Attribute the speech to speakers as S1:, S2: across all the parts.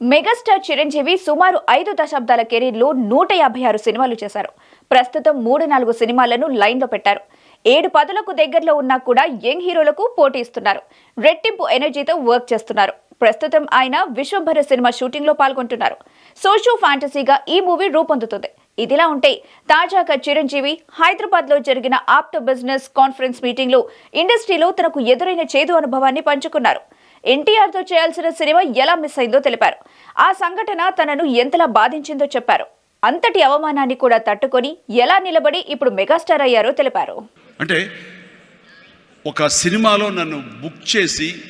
S1: Megastar Chiranjeevi సుమారు ఐదు దశాబ్దాల కెరీర్లో నూట యాభై ఆరు సినిమాలు చేశారు. ప్రస్తుతం మూడు నాలుగు సినిమాలను లైన్లో పెట్టారు. ఏడు పదులకు దగ్గరలో ఉన్నా కూడా యంగ్ హీరోలకు పోటీ ఇస్తున్నారు. రెట్టింపు ఎనర్జీతో వర్క్ చేస్తున్నారు. ప్రస్తుతం ఆయన విశ్వంభర సినిమా షూటింగ్లో పాల్గొంటున్నారు. సోషో ఫ్యాంటసీగా ఈ మూవీ రూపొందుతుంది. ఇదిలా ఉంటే తాజాగా చిరంజీవి హైదరాబాద్లో జరిగిన ఆప్టో బిజినెస్ కాన్ఫరెన్స్ మీటింగ్లో ఇండస్ట్రీలో తనకు ఎదురైన చేదు అనుభవాన్ని పంచుకున్నారు. ఎన్టీఆర్తో చేయాల్సిన సినిమా ఎలా మిస్ అయిందో తెలిపారు. ఆ సంఘటన తనను ఎంతలా బాధించిందో చెప్పారు. అంతటి అవమానాన్ని కూడా తట్టుకొని ఎలా నిలబడి ఇప్పుడు మెగాస్టార్ అయ్యారో తెలిపారు.
S2: అంటే ఒక సినిమాలో నన్ను బుక్ చేసి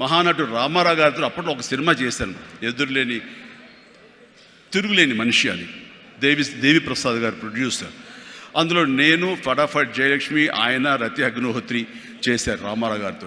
S2: మహానటుడు రామారావు గారితో అప్పట్లో ఒక సినిమా చేశాను. ఎదురులేని తిరుగులేని మనిషి అని దేవి దేవి ప్రసాద్ గారు ప్రొడ్యూసర్. అందులో నేను ఫటాఫట్ జయలక్ష్మి ఆయన రతి అగ్నిహోత్రి చేశారు రామారావు గారితో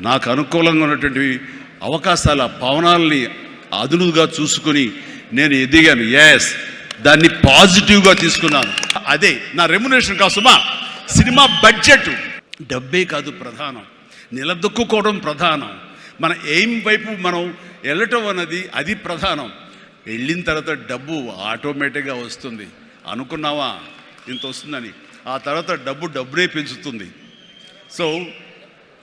S2: నాకు అనుకూలంగా ఉన్నటువంటి అవకాశాల పవనాల్ని అదునుగా చూసుకొని నేను ఎదిగాను. ఎస్ దాన్ని పాజిటివ్గా తీసుకున్నాను. అదే నా రెమ్యునేషన్ కోసమా సినిమా బడ్జెట్. డబ్బే కాదు ప్రధానం. నిలదొక్కుకోవడం ప్రధానం. మన ఎయిమ్ వైపు మనం వెళ్ళటం అన్నది అది ప్రధానం. వెళ్ళిన తర్వాత డబ్బు ఆటోమేటిక్గా వస్తుంది. అనుకున్నావా? ఇంత వస్తుందని. ఆ తర్వాత డబ్బు డబ్బునే పెంచుతుంది. సో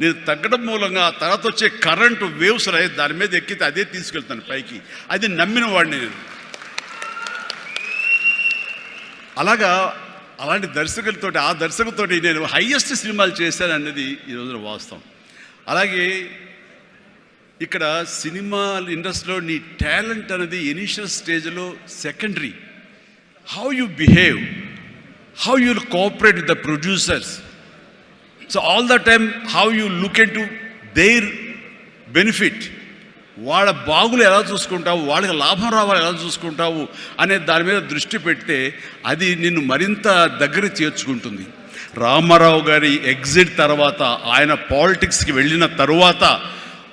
S2: నేను తగ్గడం మూలంగా తర్వాత వచ్చే కరెంటు వేవ్స్ రాయి దాని మీద ఎక్కితే అదే తీసుకెళ్తాను పైకి. అది నమ్మిన వాడిని నేను. అలాగా అలాంటి దర్శకులతోటి ఆ దర్శకులతోటి నేను హయ్యెస్ట్ సినిమాలు చేశాను అన్నది ఈ రోజున వాస్తవం. అలాగే ఇక్కడ సినిమా ఇండస్ట్రీలో నీ టాలెంట్ అనేది ఇనిషియల్ స్టేజ్లో secondary how you behave how you'll cooperate with the producers so all the time how you look into their benefit వాళ్ళ బాగులు ఎలా చూసుకుంటావు వాళ్ళకి లాభం రావాలి ఎలా చూసుకుంటావు అనే దాని మీద దృష్టి పెడితే అది నిన్ను మరింత దగ్గర చేర్చుకుంటుంది. రామారావు గారి ఎగ్జిట్ తర్వాత ఆయన పాలిటిక్స్కి వెళ్ళిన తరువాత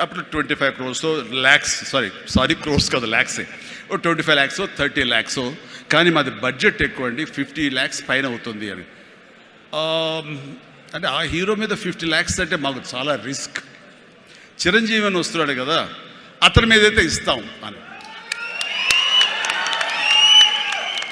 S2: అప్పుడు twenty five crores lakhs sorry sorry crores కదా ల్యాక్సే ఓ twenty five lakhs thirty lakhs కానీ మాది బడ్జెట్ ఎక్కువ అండి ఫిఫ్టీ ల్యాక్స్ పైన అవుతుంది అని um, అంటే ఆ హీరో మీద ఫిఫ్టీ ల్యాక్స్ అంటే మాకు చాలా రిస్క్. చిరంజీవి అని వస్తున్నాడు కదా అతని మీద అయితే ఇస్తాం అని.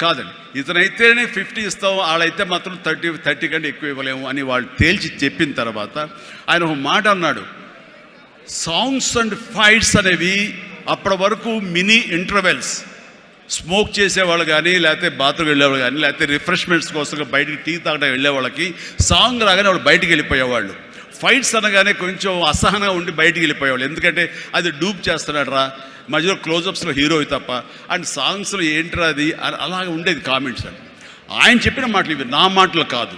S2: కాదండి. ఇతనైతేనే ఫిఫ్టీ ఇస్తాం వాళ్ళైతే మాత్రం థర్టీ థర్టీ కంటే ఎక్కువ ఇవ్వలేము అని వాళ్ళు తేల్చి చెప్పిన తర్వాత ఆయన ఒక మాట అన్నాడు. సాంగ్స్ అండ్ ఫైట్స్ అనేవి అప్పటి వరకు మినీ ఇంటర్వెల్స్ స్మోక్ చేసేవాళ్ళు కానీ లేకపోతే బాత్రూమ్ వెళ్ళేవాళ్ళు కానీ లేకపోతే రిఫ్రెష్మెంట్స్ కోసం బయటికి టీ తాగడం వెళ్ళే వాళ్ళకి సాంగ్ రాగానే వాళ్ళు బయటికి వెళ్ళిపోయేవాళ్ళు. ఫైట్స్ అనగానే కొంచెం అసహనంగా ఉండి బయటికి వెళ్ళిపోయేవాళ్ళు. ఎందుకంటే అది డూప్ చేస్తున్నాడు రా మధ్యలో క్లోజప్స్లో హీరో తప్ప. అండ్ సాంగ్స్లో ఏంట్రా అది? అని అలాగే ఉండేది కామెంట్స్ అండి ఆయన చెప్పిన మాటలు ఇవి. నా మాటలు కాదు.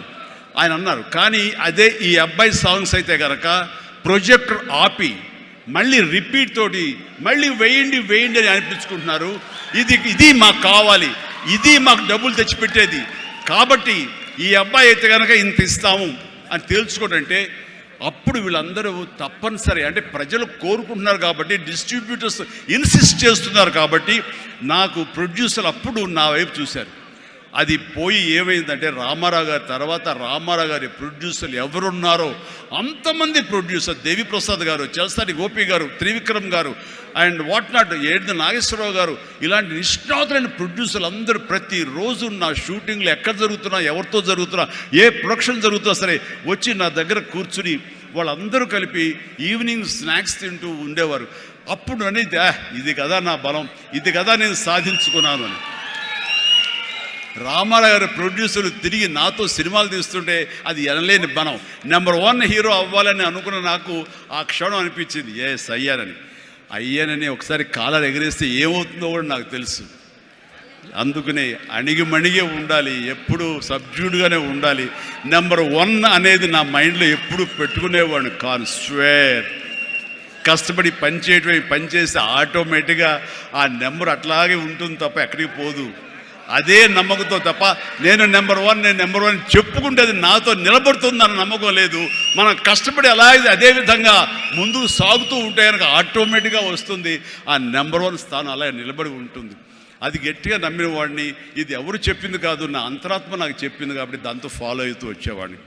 S2: ఆయన అన్నారు. కానీ అదే ఈ అబ్బాయి సాంగ్స్ అయితే కనుక ప్రొజెక్టర్ ఆపి మళ్ళీ రిపీట్ తోటి మళ్ళీ వేయండి వేయండి అని అనిపించుకుంటున్నారు. ఇది ఇది మాకు కావాలి. ఇది మాకు డబ్బులు తెచ్చిపెట్టేది. కాబట్టి ఈ అబ్బాయి అయితే కనుక ఇంత ఇస్తాము అని తేల్చుకోడంటే అప్పుడు వీళ్ళందరూ తప్పనిసరి అంటే ప్రజలు కోరుకుంటున్నారు కాబట్టి డిస్ట్రిబ్యూటర్స్ ఇన్సిస్ట్ చేస్తున్నారు కాబట్టి నాకు ప్రొడ్యూసర్ అప్పుడు నా వైపు చూశారు. అది పోయి ఏమైందంటే రామారావు గారి తర్వాత రామారావు గారి ప్రొడ్యూసర్లు ఎవరున్నారో అంతమంది ప్రొడ్యూసర్ దేవిప్రసాద్ గారు చలసాని గోపి గారు త్రివిక్రమ్ గారు అండ్ వాట్ నాట్ ఏడు నాగేశ్వరరావు గారు ఇలాంటి నిష్ణాతులైన ప్రొడ్యూసర్లు అందరూ ప్రతిరోజు నా షూటింగ్లు ఎక్కడ జరుగుతున్నా ఎవరితో జరుగుతున్నా ఏ ప్రొడక్షన్ జరుగుతున్నా సరే వచ్చి నా దగ్గర కూర్చుని వాళ్ళందరూ కలిపి ఈవినింగ్ స్నాక్స్ తింటూ ఉండేవారు. అప్పుడు అనేది ఇది కదా నా బలం ఇది కదా నేను సాధించుకున్నాను అని. రామారావు గారి ప్రొడ్యూసర్లు తిరిగి నాతో సినిమాలు తీస్తుంటే అది ఎనలేని బలం. నెంబర్ వన్ హీరో అవ్వాలని అనుకున్న నాకు ఆ క్షణం అనిపించింది. ఎస్ అయ్యానని అయ్యానని ఒకసారి కాలర్ ఎగరేస్తే ఏమవుతుందో కూడా నాకు తెలుసు. అందుకనే అణిగిమణిగే ఉండాలి ఎప్పుడు సబ్జ్యూడ్గానే ఉండాలి. నెంబర్ వన్ అనేది నా మైండ్లో ఎప్పుడు పెట్టుకునేవాడిని కాను స్వేర్ కష్టపడి పని చేయటమే పని చేస్తే ఆటోమేటిక్గా ఆ నెంబర్ అట్లాగే ఉంటుంది తప్ప ఎక్కడికి పోదు. అదే నమ్మకంతో తప్ప నేను నెంబర్ వన్ నేను నెంబర్ వన్ చెప్పుకుంటే అది నాతో నిలబడుతుందన్న నమ్మకం లేదు. మనం కష్టపడి ఎలా అయితే అదే విధంగా ముందుకు సాగుతూ ఉంటే కనుక ఆటోమేటిక్గా వస్తుంది. ఆ నెంబర్ వన్ స్థానం అలా నిలబడి ఉంటుంది. అది గట్టిగా నమ్మిన వాడిని ఇది ఎవరు చెప్పింది కాదు నా అంతరాత్మ నాకు చెప్పింది కాబట్టి దాంతో ఫాలో అవుతూ వచ్చేవాడిని.